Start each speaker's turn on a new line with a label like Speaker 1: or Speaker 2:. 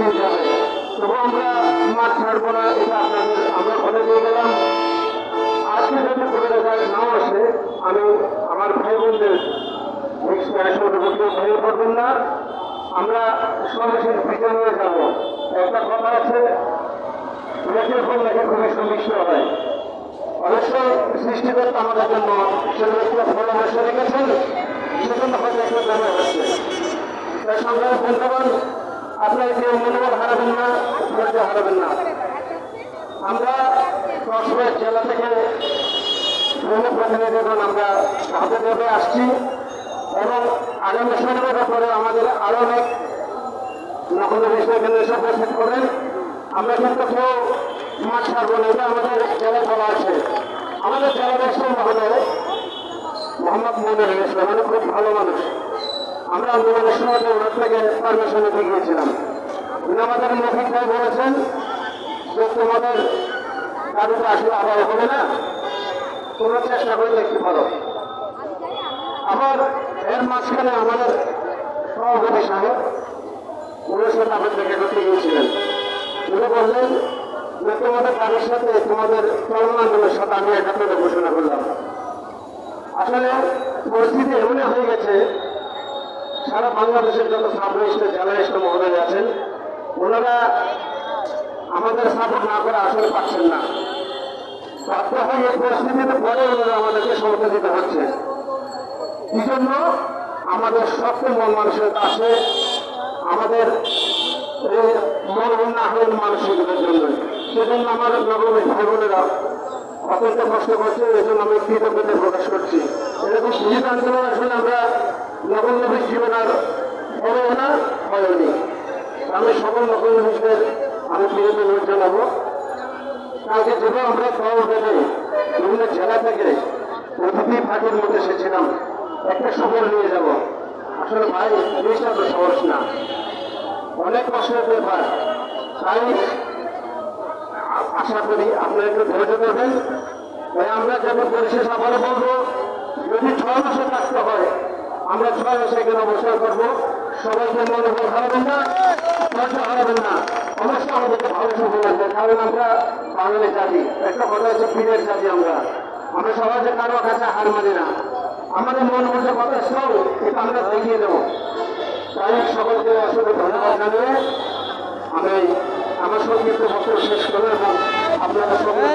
Speaker 1: দিন যাবে আমরা মাঠ ছাড়বো না এটা আপনাদের আমরা বলে দিয়ে আজকে যদি কোনো নাও আসে আমি আমার ভাই বোনদের ভেঙে পড়বেন না আমরা সর্বশেষ বিচার নিয়ে যাব একটা কথা আছে লেখের ফল লেখে খুবই সমিষ্ট হয় অবশ্যই সৃষ্টিকর্তা আমাদের জন্য সেগুলো রেখেছেন সেজন্য হয়তো একটা তাই সংগ্রাম বন্ধুগণ আপনার যে মনোবল হারাবেন না, ধৈর্য হারাবেন না। আমরা কক্সবাজার জেলা থেকে প্রতিনিধিগণ আমরা হাতে দেবে আসছি এবং আগামী সরকারের পরে আমাদের আরও অনেক নকল বিষয় কেন্দ্র এসে উপস্থিত করেন আমরা কিন্তু কেউ মাঠ ছাড়বো না, এটা আমাদের জেলায় বলা আছে। আমাদের জেলার একজন হলো মোহাম্মদ মনির ইসলাম মানে খুব ভালো মানুষ। আমরা আন্দোলনের সময় ওনার থেকে পারমিশন নিতে গিয়েছিলাম। আমাদের মফিক ভাই বলেছেন যে তোমাদের কারোটা আসলে আবার হবে না, তোমরা চেষ্টা করে দেখতে পারো আবার এর মাঝখানে আমাদের সভাপতি সাহেব, ওনার সাথে আবার দেখা করতে গিয়েছিলেন। উনি বললেন যে তোমাদের কারোর সাথে, তোমাদের চলমান আন্দোলনের সাথে আমি একাত্মতা ঘোষণা করলাম। আসলে পরিস্থিতি এমনই হয়ে গেছে সারা বাংলাদেশের যত সাবরেস্ট জেলারেস্ট মহোদয় আছেন, ওনারা আমাদের সাপোর্ট না করে আসলে পাচ্ছেন না। পরিস্থিতিতে পরে ওনারা আমাদেরকে সমর্থন দিতে হচ্ছে। এই জন্য আমাদের শক্ত মন মানসিকতা আছে আমাদের মন উন্নয়ন মানসিকতার জন্য। সেজন্য আমার নবমী ভাই বোনেরা অত্যন্ত কষ্ট করছে এই জন্য আমি কৃতজ্ঞতা প্রকাশ করছি। এরকম সুযোগ আন্দোলন আসলে আমরা নবম নবীর জীবন আর হবেও না হয়নি আমি সকল নবম নবীদের আমি কৃতজ্ঞতা জানাব কালকে যেভাবে আমরা দল বেঁধে বিভিন্ন জেলা থেকে প্রতিটি পার্টির মধ্যে এসেছিলাম একটা সফর নিয়ে যাব আসলে ভাই জিনিসটা তো সহজ না অনেক কষ্টের ব্যাপার তাই আশা করি আপনারা একটু ধৈর্য ধরবেন তাই আমরা যেমন পরিশেষ আবারও বলব, যদি ছয় মাসে থাকতে হয় আমরা মাসে এখানে অবসর করব। সবাইকে মনোবল হারাবেন না ধৈর্য হারাবেন না অবশ্যই আমাদেরকে ভালো সফল লাগবে, কারণ আমরা বাঙালি জাতি। একটা কথা হচ্ছে পীরের জাতি আমরা। আমরা সমাজে কারও কাছে হার মানি না। আমাদের মন মধ্যে কথা সব এটা আমরা দেখিয়ে দেবো। তাই সকলকে আসলে ধন্যবাদ জানিয়ে আমি আমার সংক্ষিপ্ত বক্তব্য শেষ করব এবং আপনাদের সকলকে